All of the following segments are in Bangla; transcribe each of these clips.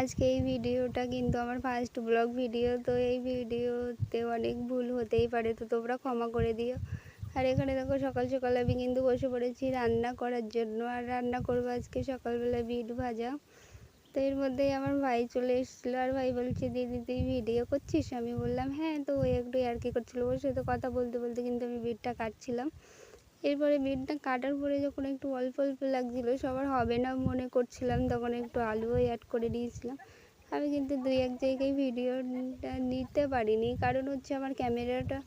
আজকে এই ভিডিওটা কিন্তু আমার ফার্স্ট ব্লগ ভিডিও তো এই ভিডিওতে অনেক ভুল হতেই পারে, তো তোমরা ক্ষমা করে দিও। আর এখানে দেখো, সকাল সকাল আমি কিন্তু বসে পড়েছি রান্না করার জন্য, আর রান্না করব আজকে সকালবেলা বিট ভাজা। তো এর মধ্যেই আমার ভাই চলে এসেছিল, আর ভাই বলছে, দিদি, তুই ভিডিও করছিস? আমি বললাম হ্যাঁ। তো ওই একটু আর কি করছিল, ওর সাথে কথা বলতে বলতে কিন্তু আমি বিটটা কাটছিলাম। এরপরে বিটটা কাটার পরে যখন একটু অল্প অল্প লাগছিল, সবার হবে না মনে করছিলাম, তখন একটু আলুও অ্যাড করে দিয়েছিলাম। আমি কিন্তু দুই এক জায়গায় ভিডিওটা নিতে পারিনি, কারণ হচ্ছে আমার ক্যামেরাটা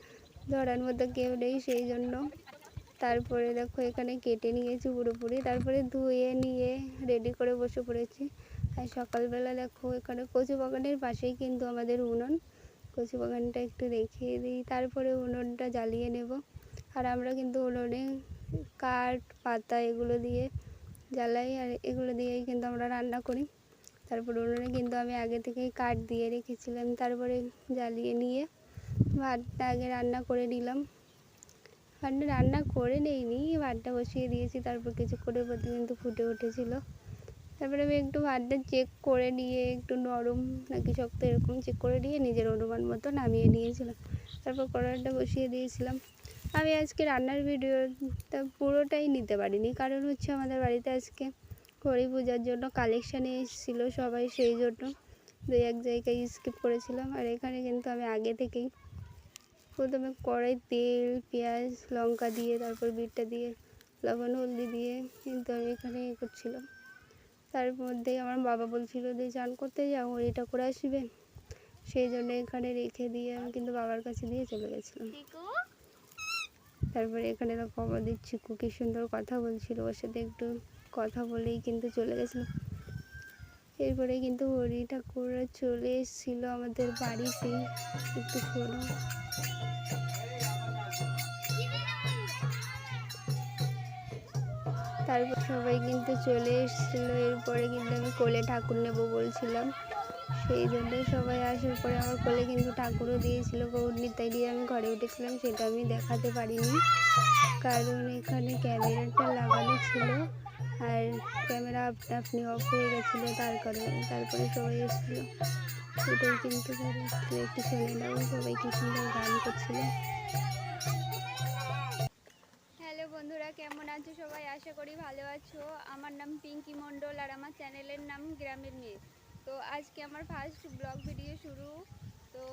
ধরার মতো কেউ নেই, সেই জন্য তারপরে দেখো এখানে কেটে নিয়েছি পুরোপুরি, তারপরে ধুয়ে নিয়ে রেডি করে বসে পড়েছি। আর সকালবেলা দেখো এখানে কচু বাগানের পাশেই কিন্তু আমাদের উনুন, কচু বাগানটা একটু দেখিয়ে দিই, তারপরে উনুনটা জ্বালিয়ে নেব। আর আমরা কিন্তু উনুনে কাঠ, পাতা এগুলো দিয়ে জ্বালাই আর এগুলো দিয়েই কিন্তু আমরা রান্না করি। তারপর উনুনে কিন্তু আমি আগে থেকেই কাঠ দিয়ে রেখেছিলাম, তারপরে জ্বালিয়ে নিয়ে ভাতটা আগে রান্না করে নিলাম। ভাতটা রান্না করে নেইনি, ভাতটা বসিয়ে দিয়েছি, তারপর কিছুক্ষণের মধ্যে কিন্তু ফুটে উঠেছিল। তারপরে আমি একটু ভাতটা চেক করে নিয়ে, একটু নরম নাকি শক্ত এরকম চেক করে নিয়ে নিজের অনুমান মতো নামিয়ে নিয়েছিলাম। তারপর কড়াইটা বসিয়ে দিয়েছিলাম। আমি আজকে রান্নার ভিডিওটা পুরোটাই নিতে পারিনি। কারণ হচ্ছে আমাদের বাড়িতে আজকে হরি পূজার জন্য কালেকশানে এসেছিল সবাই, সেই জন্য দুই এক জায়গায় স্কিপ করেছিলাম। আর এখানে কিন্তু আমি আগে থেকেই প্রথমে কড়াই তেল, পেঁয়াজ, লঙ্কা দিয়ে, তারপর বিটটা দিয়ে, লবণ, হলদি দিয়ে কিন্তু আমি এখানে ইয়ে করছিলাম। তার মধ্যেই আমার বাবা বলছিল যে, চান করতে যাও, হরিটা করে আসবে। সেই জন্য এখানে রেখে দিয়ে আমি কিন্তু বাবার কাছে দিয়ে চলে গেছিলাম। তারপরে এখানে তো খবর দিচ্ছি কি সুন্দর কথা বলছিল, ওর সাথে একটু কথা বলেই কিন্তু চলে গেছিলাম এরপরে কিন্তু হরি ঠাকুররা চলে এসেছিল আমাদের বাড়িতে, একটু শোনো। তারপর সবাই কিন্তু চলে এসেছিল, এরপরে কিন্তু আমি কোলে ঠাকুর নেব বলছিলাম। সেই জন্য সবাই আসার পরে আমার কোলে কিন্তু ঠাকুরও দিয়েছিল গৌর নিতাই দিয়ে আমি ঘরে উঠেছিলাম, সেটা আমি দেখাতে পারিনি। কারণ এখানে ক্যামেরাটা লাগানো ছিল আর ক্যামেরা আপনা অফ হয়ে গেছিল, তার কারণে, তারপরে সবাই এসেছিল। এটাই কিন্তু একটু নাও সবাই কি সুন্দর গান করছিল। হ্যালো বন্ধুরা, কেমন আছো সবাই? আশা করি ভালো আছো। আমার নাম পিঙ্কি মণ্ডল আর আমার চ্যানেলের নাম গ্রামের মেয়ে। তো আজকে আমার ফার্স্ট ব্লগ ভিডিও শুরু। তো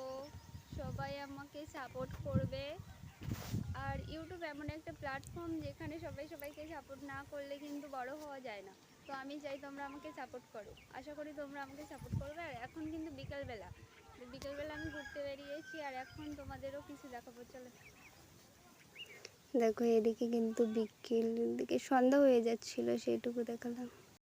সবাই আমাকে সাপোর্ট করবে। আর ইউটিউব এমন একটা প্ল্যাটফর্ম যেখানে সবাই সবাইকে সাপোর্ট না করলে কিন্তু বড় হওয়া যায় না। তো আমি চাই তোমরা আমাকে সাপোর্ট করো। আশা করি তোমরা আমাকে সাপোর্ট করবে। আর এখন কিন্তু বিকালবেলা। বিকালবেলা আমি ঘুরতে বেরিয়েছি আর এখন তোমাদেরও কিছু দেখাবো। চলো। দেখো, এদিকে কিন্তু বিকেল দিকে সন্ধ্যা হয়ে যাচ্ছিল, সেইটুকু দেখালাম।